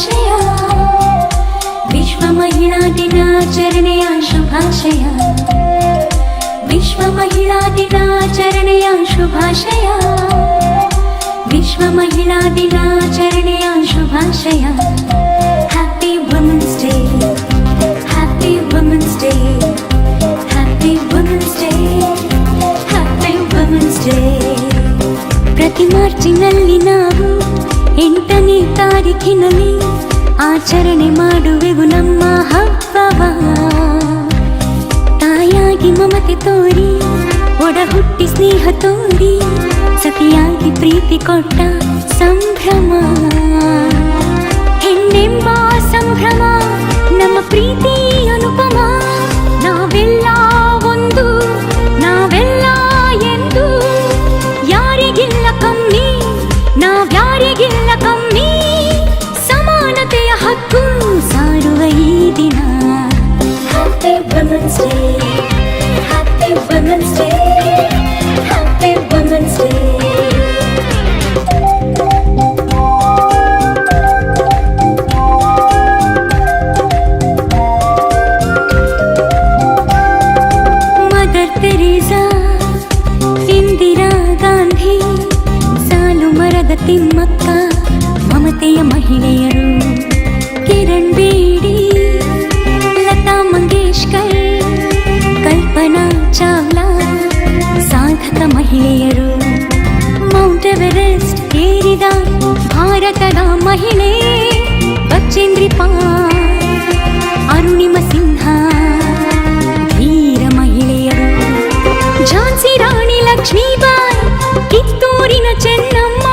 ಶುಭಾಶಯ ವಿಶ್ವ ಮಹಿಳಾ ದಿನಾಚರಣೆಯ ಶುಭಾಶಯ ವಿಶ್ವ ಮಹಿಳಾ ದಿನಾಚರಣೆಯ ಶುಭಾಶಯ ವಿಶ್ವ ಮಹಿಳಾ ದಿನಾಚರಣೆಯ ಶುಭಾಶಯ happy women's day happy women's day happy women's day happy women's day ಪ್ರತಿ ಮಾರ್ಚಿನಲ್ಲಿ ನಾವು ಎಂಟನೇ ತಾರೀಕಿನಲ್ಲಿ ಆಚರಣೆ ಮಾಡುವೆವು ನಮ್ಮ ಹಬ್ಬವ. ತಾಯಾಗಿ ಮಮತೆ ತೋರಿ ಒಡ ಹುಟ್ಟಿ ಸ್ನೇಹ ತೋರಿ, ಸತಿಯಾಗಿ ಪ್ರೀತಿ ಕೊಟ್ಟ ಸಂಭ್ರಮ. ಮಹಿಳೆ ಬಚೇಂದ್ರಿ ಪಾಲ್ ಅರುಣಿಮ ಸಿಂಹ ವೀರ ಮಹಿಳೆಯರು ಝಾನ್ಸಿ ರಾಣಿ ಲಕ್ಷ್ಮೀಬಾಯಿ ಕಿತ್ತೂರಿನ ಚೆನ್ನಮ್ಮ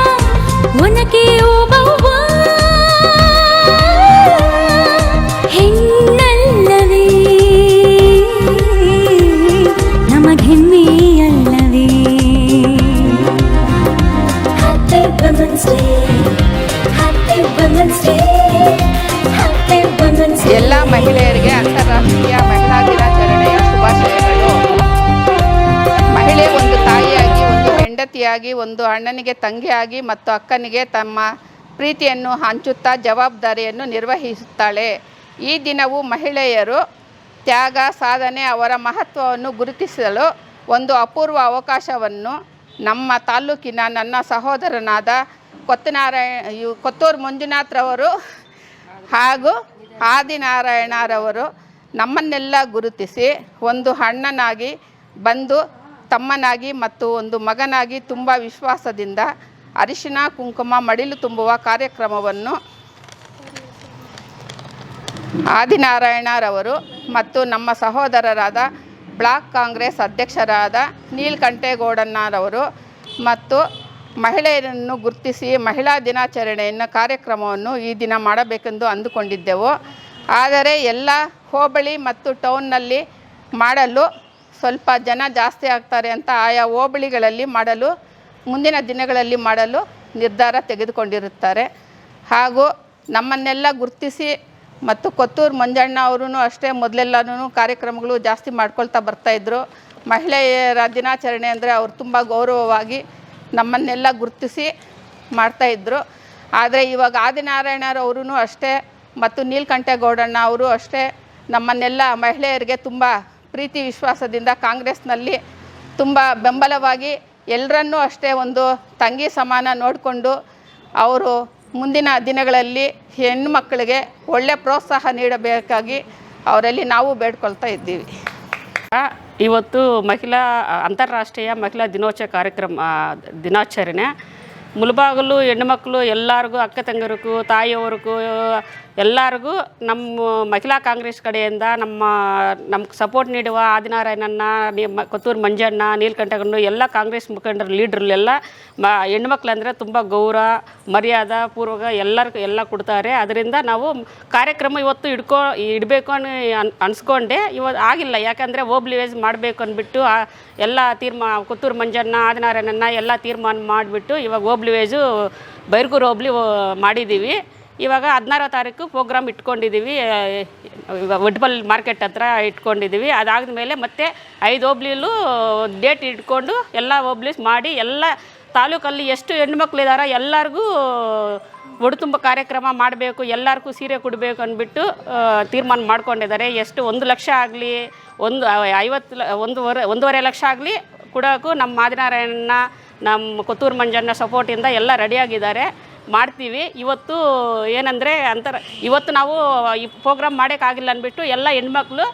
ಒನಕೆ ಓಬವ್ವ ಹೆಂಡತಿಯಾಗಿ, ಒಂದು ಅಣ್ಣನಿಗೆ ತಂಗಿಯಾಗಿ ಮತ್ತು ಅಕ್ಕನಿಗೆ ತಮ್ಮ ಪ್ರೀತಿಯನ್ನು ಹಂಚುತ್ತಾ ಜವಾಬ್ದಾರಿಯನ್ನು ನಿರ್ವಹಿಸುತ್ತಾಳೆ. ಈ ದಿನವು ಮಹಿಳೆಯರು ತ್ಯಾಗ, ಸಾಧನೆ, ಅವರ ಮಹತ್ವವನ್ನು ಗುರುತಿಸಲು ಒಂದು ಅಪೂರ್ವ ಅವಕಾಶವನ್ನು ನಮ್ಮ ತಾಲೂಕಿನ ನನ್ನ ಸಹೋದರನಾದ ಕೊತ್ತನಾರಾಯಣ ಕೊತ್ತೂರು ಮಂಜುನಾಥ್ರವರು ಹಾಗೂ ಆದಿನಾರಾಯಣರವರು ನಮ್ಮನ್ನೆಲ್ಲ ಗುರುತಿಸಿ ಒಂದು ಅಣ್ಣನಾಗಿ ಬಂದು ತಮ್ಮನಾಗಿ ಮತ್ತು ಒಂದು ಮಗನಾಗಿ ತುಂಬ ವಿಶ್ವಾಸದಿಂದ ಅರಿಶಿನ, ಕುಂಕುಮ, ಮಡಿಲು ತುಂಬುವ ಕಾರ್ಯಕ್ರಮವನ್ನು ಆದಿನಾರಾಯಣರವರು ಮತ್ತು ನಮ್ಮ ಸಹೋದರರಾದ ಬ್ಲಾಕ್ ಕಾಂಗ್ರೆಸ್ ಅಧ್ಯಕ್ಷರಾದ ನೀಲ್ಕಂಠೇಗೌಡಣ್ಣರವರು ಮತ್ತು ಮಹಿಳೆಯರನ್ನು ಗುರುತಿಸಿ ಮಹಿಳಾ ದಿನಾಚರಣೆಯನ್ನು ಕಾರ್ಯಕ್ರಮವನ್ನು ಈ ದಿನ ಮಾಡಬೇಕೆಂದು ಅಂದುಕೊಂಡಿದ್ದೆವು. ಆದರೆ ಎಲ್ಲ ಹೋಬಳಿ ಮತ್ತು ಟೌನ್ನಲ್ಲಿ ಮಾಡಲು ಸ್ವಲ್ಪ ಜನ ಜಾಸ್ತಿ ಆಗ್ತಾರೆ ಅಂತ ಆಯಾ ಹೋಬಳಿಗಳಲ್ಲಿ ಮಾಡಲು, ಮುಂದಿನ ದಿನಗಳಲ್ಲಿ ಮಾಡಲು ನಿರ್ಧಾರ ತೆಗೆದುಕೊಂಡಿರುತ್ತಾರೆ. ಹಾಗೂ ನಮ್ಮನ್ನೆಲ್ಲ ಗುರುತಿಸಿ ಮತ್ತು ಕೊತ್ತೂರು ಮಂಜಣ್ಣ ಅವರೂ ಅಷ್ಟೇ ಮೊದಲೆಲ್ಲನೂ ಕಾರ್ಯಕ್ರಮಗಳು ಜಾಸ್ತಿ ಮಾಡ್ಕೊಳ್ತಾ ಬರ್ತಾಯಿದ್ರು ಮಹಿಳೆಯರ ದಿನಾಚರಣೆ ಅಂದರೆ ಅವರು ತುಂಬ ಗೌರವವಾಗಿ ನಮ್ಮನ್ನೆಲ್ಲ ಗುರುತಿಸಿ ಮಾಡ್ತಾಯಿದ್ರು ಆದರೆ ಇವಾಗ ಆದಿನಾರಾಯಣರವರು ಅಷ್ಟೇ ಮತ್ತು ನೀಲ್ಕಂಠೇಗೌಡಣ್ಣ ಅವರು ಅಷ್ಟೇ ನಮ್ಮನ್ನೆಲ್ಲ ಮಹಿಳೆಯರಿಗೆ ತುಂಬ ಪ್ರೀತಿ ವಿಶ್ವಾಸದಿಂದ ಕಾಂಗ್ರೆಸ್ನಲ್ಲಿ ತುಂಬ ಬೆಂಬಲವಾಗಿ ಎಲ್ಲರನ್ನೂ ಅಷ್ಟೇ ಒಂದು ತಂಗಿ ಸಮಾನ ನೋಡಿಕೊಂಡು ಅವರು ಮುಂದಿನ ದಿನಗಳಲ್ಲಿ ಹೆಣ್ಣು ಮಕ್ಕಳಿಗೆ ಒಳ್ಳೆ ಪ್ರೋತ್ಸಾಹ ನೀಡಬೇಕಾಗಿ ಅವರಲ್ಲಿ ನಾವು ಬೇಡ್ಕೊಳ್ತಾ ಇದ್ದೀವಿ. ಇವತ್ತು ಮಹಿಳಾ, ಅಂತಾರಾಷ್ಟ್ರೀಯ ಮಹಿಳಾ ದಿನೋತ್ಸವ ಕಾರ್ಯಕ್ರಮ ದಿನಾಚರಣೆ. ಮುಳುಬಾಗಲು ಹೆಣ್ಣುಮಕ್ಕಳು ಎಲ್ಲರಿಗೂ, ಅಕ್ಕ ತಂಗರಿಗೂ, ತಾಯಿಯವರಿಗೂ ಎಲ್ಲರಿಗೂ ನಮ್ಮ ಮಹಿಳಾ ಕಾಂಗ್ರೆಸ್ ಕಡೆಯಿಂದ ನಮ್ಮ, ನಮ್ಗೆ ಸಪೋರ್ಟ್ ನೀಡುವ ಆದಿನಾರಾಯಣನ್ನ ನಿಮ್ಮ ಕೊತ್ತೂರು ಮಂಜಣ್ಣ, ನೀಲ್ಕಂಠಗಣ್ಣು, ಎಲ್ಲ ಕಾಂಗ್ರೆಸ್ ಮುಖಂಡರು, ಲೀಡ್ರಲ್ಲೆಲ್ಲ, ಮ ಹೆಣ್ಮಕ್ಳು ಅಂದರೆ ತುಂಬ ಗೌರವ ಮರ್ಯಾದ ಪೂರ್ವಕ ಎಲ್ಲರಿಗೂ ಎಲ್ಲ ಕೊಡ್ತಾರೆ. ಅದರಿಂದ ನಾವು ಕಾರ್ಯಕ್ರಮ ಇವತ್ತು ಇಡ್ಕೊ ಇಡಬೇಕು ಅನ್ ಅನ್ ಅನ್ಸ್ಕೊಂಡೆ. ಇವತ್ತು ಆಗಿಲ್ಲ. ಯಾಕಂದರೆ ಓಬ್ಲಿವೇಜ್ ಮಾಡಬೇಕು ಅಂದ್ಬಿಟ್ಟು ಎಲ್ಲ ತೀರ್ಮಾ ಕೊತ್ತೂರು ಮಂಜಣ್ಣ ಆದಿನಾರಾಯಣನ್ನ ಎಲ್ಲ ತೀರ್ಮಾನ ಮಾಡಿಬಿಟ್ಟು ಇವಾಗ ಓಬ್ಲಿವೇಜು, ಬೈರ್ಗೂರು ಹೋಬ್ಳಿ ಮಾಡಿದ್ದೀವಿ ಇವಾಗ ಹದಿನಾರೋ ತಾರೀಕು ಪ್ರೋಗ್ರಾಮ್ ಇಟ್ಕೊಂಡಿದ್ದೀವಿ ವಡ್ಬಲ್ ಮಾರ್ಕೆಟ್ ಹತ್ರ ಇಟ್ಕೊಂಡಿದ್ದೀವಿ ಅದಾದ ಮೇಲೆ ಮತ್ತೆ ಐದು ಹೋಬ್ಳಿಲೂ ಡೇಟ್ ಇಟ್ಕೊಂಡು ಎಲ್ಲ ಹೋಬ್ಳಿಸ್ ಮಾಡಿ ಎಲ್ಲ ತಾಲೂಕಲ್ಲಿ ಎಷ್ಟು ಹೆಣ್ಮಕ್ಳಿದಾರ ಎಲ್ಲರಿಗೂ ಒಡತುಂಬ ಕಾರ್ಯಕ್ರಮ ಮಾಡಬೇಕು, ಎಲ್ಲರಿಗೂ ಸೀರೆ ಕೊಡಬೇಕು ಅಂದ್ಬಿಟ್ಟು ತೀರ್ಮಾನ ಮಾಡ್ಕೊಂಡಿದ್ದಾರೆ. ಎಷ್ಟು ಒಂದು ಲಕ್ಷ ಆಗಲಿ, ಒಂದು ಐವತ್ತು ಒಂದೂವರೆ ಒಂದೂವರೆ ಲಕ್ಷ ಆಗಲಿ ಕೊಡೋಕ್ಕೂ ನಮ್ಮ ಮಾದಿನಾರಾಯಣ ನಮ್ಮ ಕೊತ್ತೂರು ಮಂಜಣ್ಣ ಸಪೋರ್ಟಿಂದ ಎಲ್ಲ ರೆಡಿಯಾಗಿದ್ದಾರೆ ಮಾಡ್ತೀವಿ. ಇವತ್ತು ಏನಂದರೆ ಅಂತರ, ಇವತ್ತು ನಾವು ಈ ಪ್ರೋಗ್ರಾಮ್ ಮಾಡೋಕ್ಕಾಗಿಲ್ಲ ಅಂದ್ಬಿಟ್ಟು ಎಲ್ಲ ಹೆಣ್ಮಕ್ಳು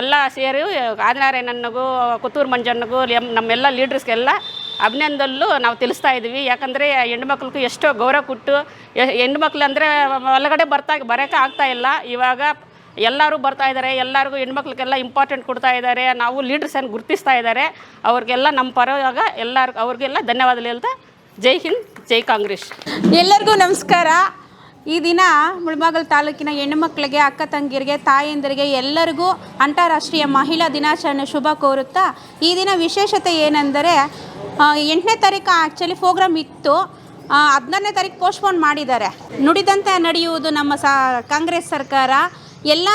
ಎಲ್ಲ ಸೇರಿ ಆದಿನಾರಾಯಣನಿಗೂ, ಕುತ್ತೂರು ಮಂಜಣ್ಣಗೂ ಎಂ ನಮ್ಮೆಲ್ಲ ಲೀಡ್ರಸ್ಗೆಲ್ಲ ಅಭಿನಂದಲ್ಲೂ ನಾವು ತಿಳಿಸ್ತಾ ಇದ್ದೀವಿ ಯಾಕಂದರೆ ಹೆಣ್ಮಕ್ಳಿಗೂ ಎಷ್ಟೋ ಗೌರವ ಕೊಟ್ಟು ಹೆಣ್ಮಕ್ಳು ಅಂದರೆ ಒಳಗಡೆ ಬರ್ತಾ, ಬರೋಕೆ ಆಗ್ತಾ ಇಲ್ಲ. ಇವಾಗ ಎಲ್ಲರೂ ಬರ್ತಾ ಇದ್ದಾರೆ ಎಲ್ಲರಿಗೂ ಹೆಣ್ಮಕ್ಳಿಗೆಲ್ಲ ಇಂಪಾರ್ಟೆಂಟ್ ಕೊಡ್ತಾ ಇದ್ದಾರೆ ನಾವು ಲೀಡರ್ಸನ್ನು ಗುರುತಿಸ್ತಾ ಇದ್ದಾರೆ ಅವ್ರಿಗೆಲ್ಲ ನಮ್ಮ ಪರವಾಗ ಎಲ್ಲರಿಗೂ, ಅವ್ರಿಗೆಲ್ಲ ಧನ್ಯವಾದಗಳು ಹೇಳ್ತಾ ಜೈ ಹಿಂದ್, ಜೈ ಕಾಂಗ್ರೆಸ್. ಎಲ್ಲರಿಗೂ ನಮಸ್ಕಾರ. ಈ ದಿನ ಮುಳಬಾಗಲ್ ತಾಲೂಕಿನ ಹೆಣ್ಣುಮಕ್ಕಳಿಗೆ ಅಕ್ಕ ತಂಗಿರಿಗೆ ತಾಯಂದಿರಿಗೆ ಎಲ್ಲರಿಗೂ ಅಂತಾರಾಷ್ಟ್ರೀಯ ಮಹಿಳಾ ದಿನಾಚರಣೆ ಶುಭ ಕೋರುತ್ತಾ, ಈ ದಿನ ವಿಶೇಷತೆ ಏನೆಂದರೆ ಎಂಟನೇ ತಾರೀಕು ಆ್ಯಕ್ಚುಲಿ ಪ್ರೋಗ್ರಾಮ್ ಇತ್ತು. ಹದಿನಾರನೇ ತಾರೀಕು ಪೋಸ್ಟ್ಪೋನ್ ಮಾಡಿದ್ದಾರೆ. ನುಡಿದಂತೆ ನಡೆಯುವುದು ನಮ್ಮ ಸ, ಕಾಂಗ್ರೆಸ್ ಸರ್ಕಾರ. ಎಲ್ಲ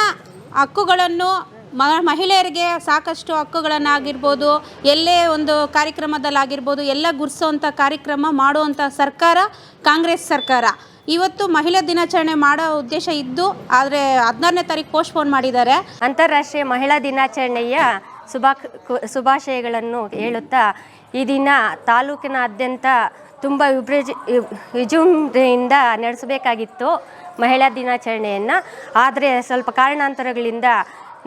ಹಕ್ಕುಗಳನ್ನು ಮ, ಮಹಿಳೆಯರಿಗೆ ಸಾಕಷ್ಟು ಹಕ್ಕುಗಳನ್ನಾಗಿರ್ಬೋದು, ಎಲ್ಲೇ ಒಂದು ಕಾರ್ಯಕ್ರಮದಲ್ಲಾಗಿರ್ಬೋದು, ಎಲ್ಲ ಗುರ್ಸೋವಂಥ ಕಾರ್ಯಕ್ರಮ ಮಾಡುವಂಥ ಸರ್ಕಾರ ಕಾಂಗ್ರೆಸ್ ಸರ್ಕಾರ. ಇವತ್ತು ಮಹಿಳಾ ದಿನಾಚರಣೆ ಮಾಡೋ ಉದ್ದೇಶ ಇದ್ದು, ಆದರೆ ಹದಿನಾರನೇ ತಾರೀಕು ಪೋಸ್ಟ್ಪೋನ್ ಮಾಡಿದ್ದಾರೆ. ಅಂತಾರಾಷ್ಟ್ರೀಯ ಮಹಿಳಾ ದಿನಾಚರಣೆಯ ಶುಭಾ, ಶುಭಾಶಯಗಳನ್ನು ಹೇಳುತ್ತಾ, ಈ ದಿನ ತಾಲೂಕಿನಾದ್ಯಂತ ತುಂಬ ವಿಭ್ರಜ ವಿಜೃಂಭಣೆಯಿಂದ ನಡೆಸಬೇಕಾಗಿತ್ತು ಮಹಿಳಾ ದಿನಾಚರಣೆಯನ್ನು. ಆದರೆ ಸ್ವಲ್ಪ ಕಾರಣಾಂತರಗಳಿಂದ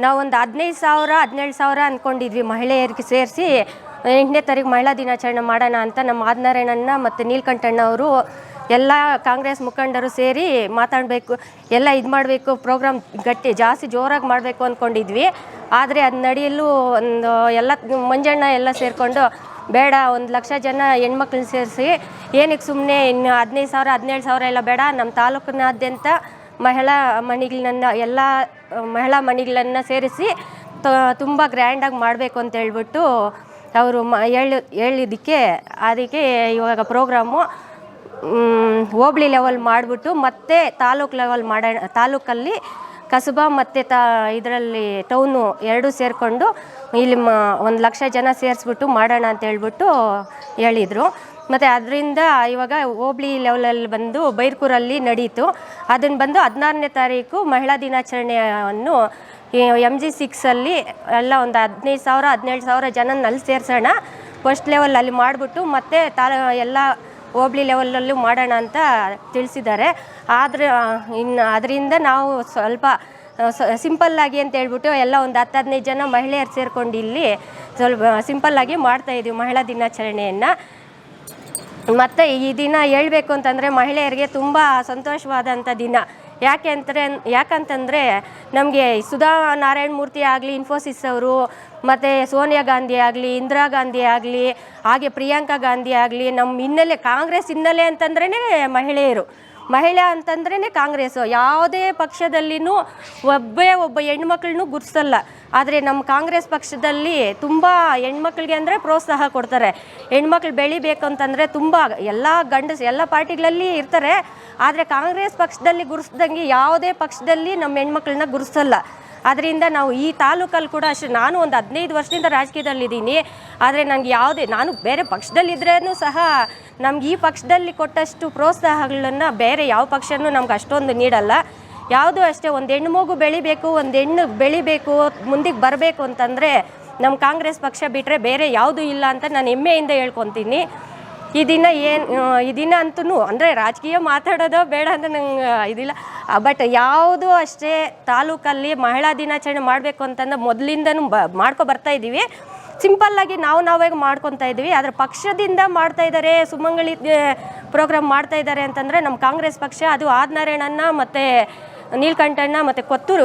ನಾವೊಂದು ಹದಿನೈದು ಸಾವಿರ, ಹದಿನೇಳು ಸಾವಿರ ಅಂದ್ಕೊಂಡಿದ್ವಿ ಮಹಿಳೆಯರಿಗೆ ಸೇರಿಸಿ, ಎಂಟನೇ ತಾರೀಕು ಮಹಿಳಾ ದಿನಾಚರಣೆ ಮಾಡೋಣ ಅಂತ ನಮ್ಮ ಆದಿನಾರಾಯಣನ್ನ ಮತ್ತು ನೀಲಕಂಠಣ್ಣ ಅವರು ಎಲ್ಲ ಕಾಂಗ್ರೆಸ್ ಮುಖಂಡರು ಸೇರಿ ಮಾತಾಡಬೇಕು, ಎಲ್ಲ ಇದು ಮಾಡಬೇಕು, ಪ್ರೋಗ್ರಾಮ್ ಗಟ್ಟಿ ಜಾಸ್ತಿ ಜೋರಾಗಿ ಮಾಡಬೇಕು ಅಂದ್ಕೊಂಡಿದ್ವಿ ಆದರೆ ಅದು ನಡೆಯಲು ಒಂದು ಎಲ್ಲ ಮಂಜಣ್ಣ ಎಲ್ಲ ಸೇರಿಕೊಂಡು, ಬೇಡ, ಒಂದು ಲಕ್ಷ ಜನ ಹೆಣ್ಮಕ್ಳನ್ನ ಸೇರಿಸಿ, ಏನಕ್ಕೆ ಸುಮ್ಮನೆ ಇನ್ನು ಹದಿನೈದು ಸಾವಿರ, ಹದಿನೇಳು ಸಾವಿರ ಎಲ್ಲ ಬೇಡ, ನಮ್ಮ ತಾಲೂಕಿನಾದ್ಯಂತ ಮಹಿಳಾ ಮಣಿಗಳನ್ನ, ಎಲ್ಲ ಮಹಿಳಾ ಮಣಿಗಳನ್ನು ಸೇರಿಸಿ ತುಂಬ ಗ್ರ್ಯಾಂಡಾಗಿ ಮಾಡಬೇಕು ಅಂತ ಹೇಳ್ಬಿಟ್ಟು ಅವರು ಮ, ಹೇಳಿ ಹೇಳಿದ್ದಕ್ಕೆ ಅದಕ್ಕೆ ಇವಾಗ ಪ್ರೋಗ್ರಾಮು ಹೋಬಳಿ ಲೆವೆಲ್ ಮಾಡಿಬಿಟ್ಟು ಮತ್ತೆ ತಾಲೂಕು ಲೆವೆಲ್ ಮಾಡೋಣ ತಾಲೂಕಲ್ಲಿ ಕಸಬಾ ಮತ್ತು ತಾ, ಇದರಲ್ಲಿ ಟೌನು ಎರಡೂ ಸೇರಿಕೊಂಡು ಇಲ್ಲಿ ಮ, ಒಂದು ಲಕ್ಷ ಜನ ಸೇರಿಸ್ಬಿಟ್ಟು ಮಾಡೋಣ ಅಂತ ಹೇಳ್ಬಿಟ್ಟು ಹೇಳಿದರು. ಮತ್ತು ಅದರಿಂದ ಇವಾಗ ಹೋಬ್ಳಿ ಲೆವೆಲಲ್ಲಿ ಬಂದು ಬೈರ್ಕೂರಲ್ಲಿ ನಡೀತು. ಅದನ್ನು ಬಂದು ಹದಿನಾರನೇ ತಾರೀಕು ಮಹಿಳಾ ದಿನಾಚರಣೆಯನ್ನು ಎಂ ಜಿ ಸಿಕ್ಸಲ್ಲಿ ಎಲ್ಲ ಒಂದು ಹದಿನೈದು ಸಾವಿರ, ಹದಿನೇಳು ಸಾವಿರ ಜನನ ಅಲ್ಲಿ ಸೇರಿಸೋಣ ಫಸ್ಟ್ ಲೆವೆಲಲ್ಲಿ ಮಾಡಿಬಿಟ್ಟು ಮತ್ತೆ ತಾ ಎಲ್ಲ ಹೋಬ್ಳಿ ಲೆವೆಲಲ್ಲೂ ಮಾಡೋಣ ಅಂತ ತಿಳಿಸಿದ್ದಾರೆ. ಆದರೆ ಇನ್ನು ಅದರಿಂದ ನಾವು ಸ್ವಲ್ಪ ಸಿಂಪಲ್ಲಾಗಿ ಅಂತ ಹೇಳ್ಬಿಟ್ಟು ಎಲ್ಲ ಒಂದು ಹತ್ತು, ಹದಿನೈದು ಜನ ಮಹಿಳೆಯರು ಸೇರ್ಕೊಂಡು ಇಲ್ಲಿ ಸ್ವಲ್ಪ ಸಿಂಪಲ್ಲಾಗಿ ಮಾಡ್ತಾಯಿದ್ದೀವಿ ಮಹಿಳಾ ದಿನಾಚರಣೆಯನ್ನು. ಮತ್ತು ಈ ದಿನ ಹೇಳ್ಬೇಕು ಅಂತಂದರೆ ಮಹಿಳೆಯರಿಗೆ ತುಂಬ ಸಂತೋಷವಾದಂಥ ದಿನ. ಯಾಕೆ ಅಂತಾರೆ ಯಾಕಂತಂದರೆ ನಮಗೆ ಸುಧಾ ನಾರಾಯಣ ಮೂರ್ತಿ ಆಗಲಿ ಇನ್ಫೋಸಿಸ್ ಅವರು, ಮತ್ತು ಸೋನಿಯಾ ಗಾಂಧಿ ಆಗಲಿ, ಇಂದಿರಾ ಗಾಂಧಿ ಆಗಲಿ, ಹಾಗೆ ಪ್ರಿಯಾಂಕಾ ಗಾಂಧಿ ಆಗಲಿ ನಮ್ಮ ಹಿನ್ನೆಲೆ ಕಾಂಗ್ರೆಸ್ ಹಿನ್ನೆಲೆ ಅಂತಂದ್ರೇ ಮಹಿಳೆಯರು. ಮಹಿಳೆ ಅಂತಂದ್ರೇ ಕಾಂಗ್ರೆಸ್ ಯಾವುದೇ ಪಕ್ಷದಲ್ಲಿನೂ ಒಬ್ಬೇ ಒಬ್ಬ ಹೆಣ್ಮಕ್ಳನ್ನೂ ಗುರ್ಸಲ್ಲ. ಆದರೆ ನಮ್ಮ ಕಾಂಗ್ರೆಸ್ ಪಕ್ಷದಲ್ಲಿ ತುಂಬ ಹೆಣ್ಮಕ್ಳಿಗೆ ಅಂದರೆ ಪ್ರೋತ್ಸಾಹ ಕೊಡ್ತಾರೆ. ಹೆಣ್ಮಕ್ಳು ಬೆಳಿಬೇಕು ಅಂತಂದರೆ ತುಂಬ ಎಲ್ಲ ಗಂಡಸು ಎಲ್ಲ ಪಾರ್ಟಿಗಳಲ್ಲಿ ಇರ್ತಾರೆ. ಆದರೆ ಕಾಂಗ್ರೆಸ್ ಪಕ್ಷದಲ್ಲಿ ಗುರ್ಸ್ದಂಗೆ ಯಾವುದೇ ಪಕ್ಷದಲ್ಲಿ ನಮ್ಮ ಹೆಣ್ಮಕ್ಳನ್ನ ಗುರ್ಸಲ್ಲ. ಅದರಿಂದ ನಾವು ಈ ತಾಲೂಕಲ್ಲಿ ಕೂಡ ಅಷ್ಟೇ, ನಾನು ಒಂದು ಹದಿನೈದು ವರ್ಷದಿಂದ ರಾಜಕೀಯದಲ್ಲಿದ್ದೀನಿ. ಆದರೆ ನನಗೆ ಯಾವುದೇ, ನಾನು ಬೇರೆ ಪಕ್ಷದಲ್ಲಿದ್ರೂ ಸಹ ನಮ್ಗೆ ಈ ಪಕ್ಷದಲ್ಲಿ ಕೊಟ್ಟಷ್ಟು ಪ್ರೋತ್ಸಾಹಗಳನ್ನು ಬೇರೆ ಯಾವ ಪಕ್ಷನೂ ನಮ್ಗೆ ಅಷ್ಟೊಂದು ನೀಡಲ್ಲ. ಯಾವುದು ಅಷ್ಟೇ, ಒಂದು ಹೆಣ್ಣು ಮಗು ಬೆಳಿಬೇಕು, ಒಂದು ಹೆಣ್ಣು ಬೆಳಿಬೇಕು ಮುಂದಕ್ಕೆ ಬರಬೇಕು ಅಂತಂದರೆ ನಮ್ಮ ಕಾಂಗ್ರೆಸ್ ಪಕ್ಷ ಬಿಟ್ಟರೆ ಬೇರೆ ಯಾವುದೂ ಇಲ್ಲ ಅಂತ ನಾನು ಹೆಮ್ಮೆಯಿಂದ ಹೇಳ್ಕೊತೀನಿ. ಈ ದಿನ ಏನು ಈ ದಿನ ಅಂತೂ ಅಂದರೆ ರಾಜಕೀಯ ಮಾತಾಡೋದು ಬೇಡ ಅಂತ ನಂಗೆ ಇದಿಲ್ಲ. ಬಟ್ ಯಾವುದು ಅಷ್ಟೇ ತಾಲೂಕಲ್ಲಿ ಮಹಿಳಾ ದಿನಾಚರಣೆ ಮಾಡಬೇಕು ಅಂತಂದ್ರೆ ಮೊದಲಿಂದನೂ ಬ, ಮಾಡ್ಕೊ ಬರ್ತಾ ಇದ್ದೀವಿ. ಸಿಂಪಲ್ಲಾಗಿ ನಾವು ನಾವೇ ಮಾಡ್ಕೊತಾ ಇದ್ದೀವಿ. ಆದರೆ ಪಕ್ಷದಿಂದ ಮಾಡ್ತಾ ಇದ್ದಾರೆ ಸುಮಂಗಳಿ ಪ್ರೋಗ್ರಾಮ್ ಮಾಡ್ತಾ ಇದ್ದಾರೆ ಅಂತಂದರೆ ನಮ್ಮ ಕಾಂಗ್ರೆಸ್ ಪಕ್ಷ, ಅದು ಆದಿನಾರಾಯಣನ್ನ ಮತ್ತು ನೀಲ್ಕಂಠಣ್ಣ ಮತ್ತು ಕೊತ್ತೂರು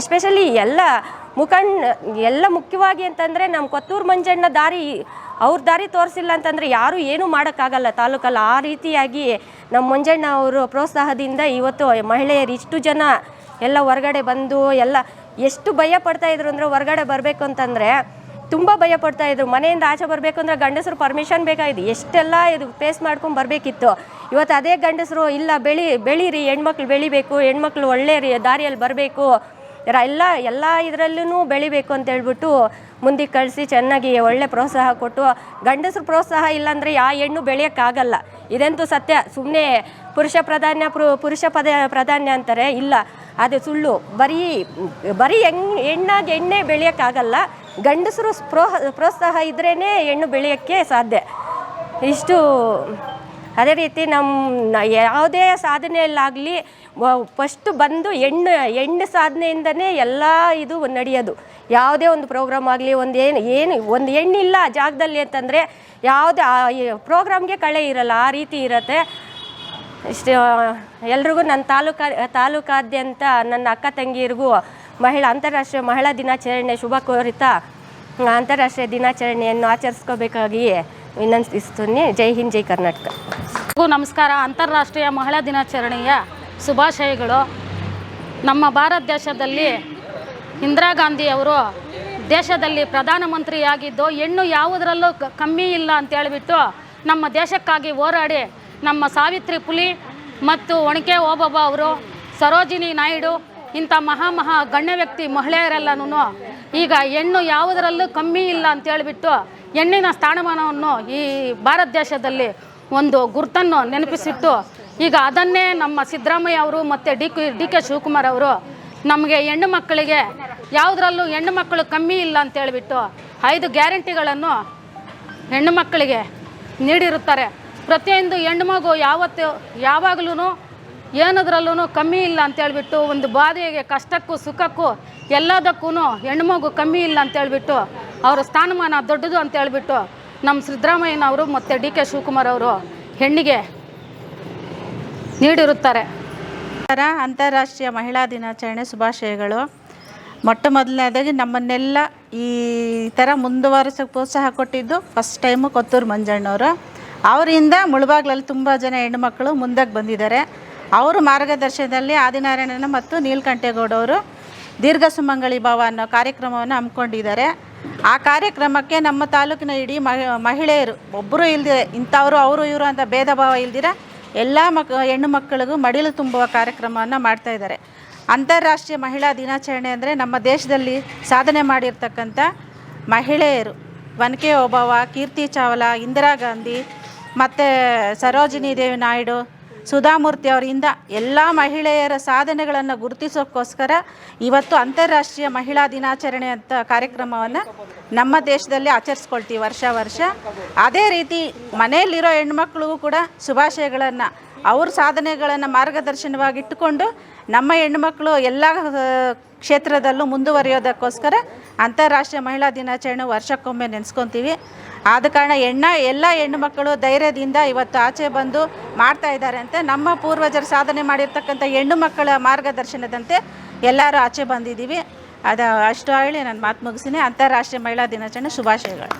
ಎಸ್ಪೆಷಲಿ ಎಲ್ಲ ಮುಖಂಡ, ಎಲ್ಲ ಮುಖ್ಯವಾಗಿ ಅಂತಂದರೆ ನಮ್ಮ ಕೊತ್ತೂರು ಮಂಜಣ್ಣ ದಾರಿ ಅವ್ರ ದಾರಿ ತೋರಿಸಿಲ್ಲ ಅಂತಂದರೆ ಯಾರೂ ಏನೂ ಮಾಡೋಕ್ಕಾಗಲ್ಲ. ತಾಲೂಕಲ್ಲಿ ಆ ರೀತಿಯಾಗಿ ನಮ್ಮ ಮಂಜಣ್ಣ ಅವರು ಪ್ರೋತ್ಸಾಹದಿಂದ ಇವತ್ತು ಮಹಿಳೆಯರು ಇಷ್ಟು ಜನ ಎಲ್ಲ ಹೊರಗಡೆ ಬಂದು ಎಲ್ಲ ಎಷ್ಟು ಭಯ ಪಡ್ತಾ ಇದ್ರು ಅಂದರೆ ಹೊರಗಡೆ ಬರಬೇಕು ಅಂತಂದರೆ ತುಂಬ ಭಯ ಪಡ್ತಾ ಇದ್ರು. ಮನೆಯಿಂದ ಆಚೆ ಬರಬೇಕು ಅಂದರೆ ಗಂಡಸರು ಪರ್ಮಿಷನ್ ಬೇಕಾಗಿದೆ ಎಷ್ಟೆಲ್ಲ ಇದು ಫೇಸ್ ಮಾಡ್ಕೊಂಡು ಬರಬೇಕಿತ್ತು. ಇವತ್ತು ಅದೇ ಗಂಡಸರು, ಇಲ್ಲ ಬೆಳಿ, ಬೆಳೀರಿ, ಹೆಣ್ಮಕ್ಳು ಬೆಳಿಬೇಕು, ಹೆಣ್ಮಕ್ಳು ಒಳ್ಳೆಯ ದಾರಿಯಲ್ಲಿ ಬರಬೇಕು. ಎಲ್ಲ ಎಲ್ಲ ಇದರಲ್ಲೂ ಬೆಳಿಬೇಕು ಅಂತ ಹೇಳ್ಬಿಟ್ಟು ಮುಂದಕ್ಕೆ ಕಳಿಸಿ ಚೆನ್ನಾಗಿ ಒಳ್ಳೆ ಪ್ರೋತ್ಸಾಹ ಕೊಟ್ಟು, ಗಂಡಸರು ಪ್ರೋತ್ಸಾಹ ಇಲ್ಲಾಂದರೆ ಯಾವ ಹೆಣ್ಣು ಬೆಳೆಯೋಕ್ಕಾಗಲ್ಲ. ಇದಂತೂ ಸತ್ಯ. ಸುಮ್ಮನೆ ಪುರುಷ ಪ್ರಾಧಾನ್ಯ ಪುರು- ಪುರುಷ ಪದ, ಪ್ರಾಧಾನ್ಯ ಅಂತಾರೆ. ಇಲ್ಲ, ಅದು ಸುಳ್ಳು. ಬರೀ ಬರೀ ಹೆಂಗ್ ಹೆಣ್ಣಾಗಿ ಎಣ್ಣೆ ಬೆಳೆಯೋಕ್ಕಾಗಲ್ಲ. ಗಂಡಸರು ಪ್ರೋ ಪ್ರೋತ್ಸಾಹ ಇದ್ರೇ ಹೆಣ್ಣು ಬೆಳೆಯೋಕ್ಕೆ ಸಾಧ್ಯ. ಇಷ್ಟು ಅದೇ ರೀತಿ ನಮ್ಮ ಯಾವುದೇ ಸಾಧನೆಯಲ್ಲಾಗಲಿ ಫಸ್ಟ್ ಬಂದು ಹೆಣ್ಣು ಹೆಣ್ಣು ಸಾಧನೆಯಿಂದನೇ ಎಲ್ಲ ಇದು ನಡೆಯೋದು. ಯಾವುದೇ ಒಂದು ಪ್ರೋಗ್ರಾಮ್ ಆಗಲಿ, ಒಂದು ಏನು ಏನು, ಒಂದು ಹೆಣ್ಣಿಲ್ಲ ಆ ಜಾಗದಲ್ಲಿ ಅಂತಂದರೆ ಯಾವುದೇ ಪ್ರೋಗ್ರಾಮ್ಗೆ ಕಳೆ ಇರಲ್ಲ, ಆ ರೀತಿ ಇರುತ್ತೆ. ಇಷ್ಟು ಎಲ್ರಿಗೂ ನನ್ನ ತಾಲೂಕಾ, ತಾಲೂಕಾದ್ಯಂತ ನನ್ನ ಅಕ್ಕ ತಂಗಿಯರಿಗೂ ಮಹಿಳಾ, ಅಂತಾರಾಷ್ಟ್ರೀಯ ಮಹಿಳಾ ದಿನಾಚರಣೆ ಶುಭ ಕೋರಿತ. ಅಂತಾರಾಷ್ಟ್ರೀಯ ದಿನಾಚರಣೆಯನ್ನು ಆಚರಿಸ್ಕೋಬೇಕಾಗಿ ವಿನಂತಿಸ್ತೀನಿ. ಜೈ ಹಿಂದ್, ಜೈ ಕರ್ನಾಟಕ. ನಮಸ್ಕಾರ. ಅಂತಾರಾಷ್ಟ್ರೀಯ ಮಹಿಳಾ ದಿನಾಚರಣೆಯ ಶುಭಾಶಯಗಳು. ನಮ್ಮ ಭಾರತ ದೇಶದಲ್ಲಿ ಇಂದಿರಾ ಗಾಂಧಿಯವರು ದೇಶದಲ್ಲಿ ಪ್ರಧಾನಮಂತ್ರಿಯಾಗಿದ್ದು, ಹೆಣ್ಣು ಯಾವುದರಲ್ಲೂ ಕಮ್ಮಿ ಇಲ್ಲ ಅಂತ ಹೇಳಿಬಿಟ್ಟು ನಮ್ಮ ದೇಶಕ್ಕಾಗಿ ಹೋರಾಡಿ, ನಮ್ಮ ಸಾವಿತ್ರಿ ಪುಲಿ ಮತ್ತು ಒಣಕೆ ಓಬಾಬ ಅವರು, ಸರೋಜಿನಿ ನಾಯ್ಡು, ಇಂಥ ಮಹಾ ಮಹಾ ಗಣ್ಯ ವ್ಯಕ್ತಿ ಮಹಿಳೆಯರೆಲ್ಲನೂ ಈಗ ಹೆಣ್ಣು ಯಾವುದರಲ್ಲೂ ಕಮ್ಮಿ ಇಲ್ಲ ಅಂತ ಹೇಳಿಬಿಟ್ಟು ಹೆಣ್ಣಿನ ಸ್ಥಾನಮಾನವನ್ನು ಈ ಭಾರತ ದೇಶದಲ್ಲಿ ಒಂದು ಗುರುತನ್ನು ನೆನಪಿಸಿಟ್ಟು ಈಗ ಅದನ್ನೇ ನಮ್ಮ ಸಿದ್ದರಾಮಯ್ಯ ಅವರು ಮತ್ತು D K D K Shivakumar ಅವರು ನಮಗೆ ಹೆಣ್ಣು ಮಕ್ಕಳಿಗೆ ಯಾವುದರಲ್ಲೂ ಹೆಣ್ಣು ಮಕ್ಕಳು ಕಮ್ಮಿ ಇಲ್ಲ ಅಂತ ಹೇಳಿಬಿಟ್ಟು ಐದು ಗ್ಯಾರಂಟಿಗಳನ್ನು ಹೆಣ್ಣು ಮಕ್ಕಳಿಗೆ ನೀಡಿರುತ್ತಾರೆ. ಪ್ರತಿಯೊಂದು ಹೆಣ್ಣು ಮಗು ಯಾವತ್ತು ಯಾವಾಗಲೂ ಏನದ್ರಲ್ಲೂ ಕಮ್ಮಿ ಇಲ್ಲ ಅಂತ ಹೇಳ್ಬಿಟ್ಟು ಒಂದು ಬಾಧೆಗೆ, ಕಷ್ಟಕ್ಕೂ ಸುಖಕ್ಕೂ ಎಲ್ಲದಕ್ಕೂ ಹೆಣ್ಣು ಮಗು ಕಮ್ಮಿ ಇಲ್ಲ ಅಂತ ಹೇಳಿಬಿಟ್ಟು ಅವರ ಸ್ಥಾನಮಾನ ದೊಡ್ಡದು ಅಂತ ಹೇಳ್ಬಿಟ್ಟು ನಮ್ಮ ಸಿದ್ದರಾಮಯ್ಯನವರು ಮತ್ತು ಡಿ ಕೆ ಶಿವಕುಮಾರ್ ಅವರು ಹೆಣ್ಣಿಗೆ ನೀಡಿರುತ್ತಾರೆ. ಅಂತಾರಾಷ್ಟ್ರೀಯ ಮಹಿಳಾ ದಿನಾಚರಣೆ ಶುಭಾಶಯಗಳು. ಮೊಟ್ಟ ಮೊದಲನೇದಾಗಿ ನಮ್ಮನ್ನೆಲ್ಲ ಈ ಥರ ಮುಂದುವರೆಸೋಕೆ ಪ್ರೋತ್ಸಾಹ ಕೊಟ್ಟಿದ್ದು ಫಸ್ಟ್ ಟೈಮು ಕೊತ್ತೂರು ಮಂಜಣ್ಣವರು. ಅವರಿಂದ ಮುಳುಬಾಗ್ಲಲ್ಲಿ ತುಂಬ ಜನ ಹೆಣ್ಣುಮಕ್ಕಳು ಮುಂದಕ್ಕೆ ಬಂದಿದ್ದಾರೆ. ಅವರು ಮಾರ್ಗದರ್ಶನದಲ್ಲಿ ಆದಿನಾರಾಯಣನ ಮತ್ತು ನೀಲಕಂಠೇಗೌಡವರು ದೀರ್ಘ ಸುಮಂಗಳಿ ಭಾವ ಅನ್ನೋ ಕಾರ್ಯಕ್ರಮವನ್ನು ಹಮ್ಮಿಕೊಂಡಿದ್ದಾರೆ. ಆ ಕಾರ್ಯಕ್ರಮಕ್ಕೆ ನಮ್ಮ ತಾಲೂಕಿನ ಇಡೀ ಮಹಿ- ಮಹಿಳೆಯರು ಒಬ್ಬರು ಇಲ್ದಿರ ಇಂಥವರು, ಅವರು ಇವರು ಅಂತ ಭೇದ ಭಾವ ಇಲ್ದಿರ ಎಲ್ಲ ಮಕ್, ಹೆಣ್ಣು ಮಕ್ಕಳಿಗೂ ಮಡಿಲು ತುಂಬುವ ಕಾರ್ಯಕ್ರಮವನ್ನು ಮಾಡ್ತಾ ಇದ್ದಾರೆ. ಅಂತಾರಾಷ್ಟ್ರೀಯ ಮಹಿಳಾ ದಿನಾಚರಣೆ ಅಂದರೆ ನಮ್ಮ ದೇಶದಲ್ಲಿ ಸಾಧನೆ ಮಾಡಿರ್ತಕ್ಕಂಥ ಮಹಿಳೆಯರು ಒನಕೆ ಓಬವ್ವ ಕೀರ್ತಿ ಚಾವ್ಲಾ, ಇಂದಿರಾ ಗಾಂಧಿ, ಮತ್ತು ಸರೋಜಿನಿ ದೇವಿ ನಾಯ್ಡು ಸುಧಾಮೂರ್ತಿ ಅವರಿಂದ ಎಲ್ಲ ಮಹಿಳೆಯರ ಸಾಧನೆಗಳನ್ನು ಗುರುತಿಸೋಕ್ಕೋಸ್ಕರ ಇವತ್ತು ಅಂತಾರಾಷ್ಟ್ರೀಯ ಮಹಿಳಾ ದಿನಾಚರಣೆ ಅಂತ ಕಾರ್ಯಕ್ರಮವನ್ನು ನಮ್ಮ ದೇಶದಲ್ಲಿ ಆಚರಿಸ್ಕೊಳ್ತೀವಿ ವರ್ಷ ವರ್ಷ. ಅದೇ ರೀತಿ ಮನೆಯಲ್ಲಿರೋ ಹೆಣ್ಮಕ್ಳಿಗೂ ಕೂಡ ಶುಭಾಶಯಗಳನ್ನು, ಅವ್ರ ಸಾಧನೆಗಳನ್ನು ಮಾರ್ಗದರ್ಶನವಾಗಿಟ್ಟುಕೊಂಡು ನಮ್ಮ ಹೆಣ್ಮಕ್ಳು ಎಲ್ಲ ಕ್ಷೇತ್ರದಲ್ಲೂ ಮುಂದುವರಿಯೋದಕ್ಕೋಸ್ಕರ ಅಂತಾರಾಷ್ಟ್ರೀಯ ಮಹಿಳಾ ದಿನಾಚರಣೆ ವರ್ಷಕ್ಕೊಮ್ಮೆ ನೆನೆಸ್ಕೊತೀವಿ. ಆದ ಕಾರಣ ಹೆಣ್ಣ ಎಲ್ಲ ಹೆಣ್ಣು ಮಕ್ಕಳು ಧೈರ್ಯದಿಂದ ಇವತ್ತು ಆಚೆ ಬಂದು ಮಾಡ್ತಾ ಇದ್ದಾರೆ ಅಂತ ನಮ್ಮ ಪೂರ್ವಜರು ಸಾಧನೆ ಮಾಡಿರ್ತಕ್ಕಂಥ ಹೆಣ್ಣು ಮಕ್ಕಳ ಮಾರ್ಗದರ್ಶನದಂತೆ ಎಲ್ಲರೂ ಆಚೆ ಬಂದಿದ್ದೀವಿ. ಅದು ಅಷ್ಟು ಹೇಳಿ ನಾನು ಮಾತು ಮುಗಿಸಿನಿ ಅಂತಾರಾಷ್ಟ್ರೀಯ ಮಹಿಳಾ ದಿನಾಚರಣೆ ಶುಭಾಶಯಗಳು.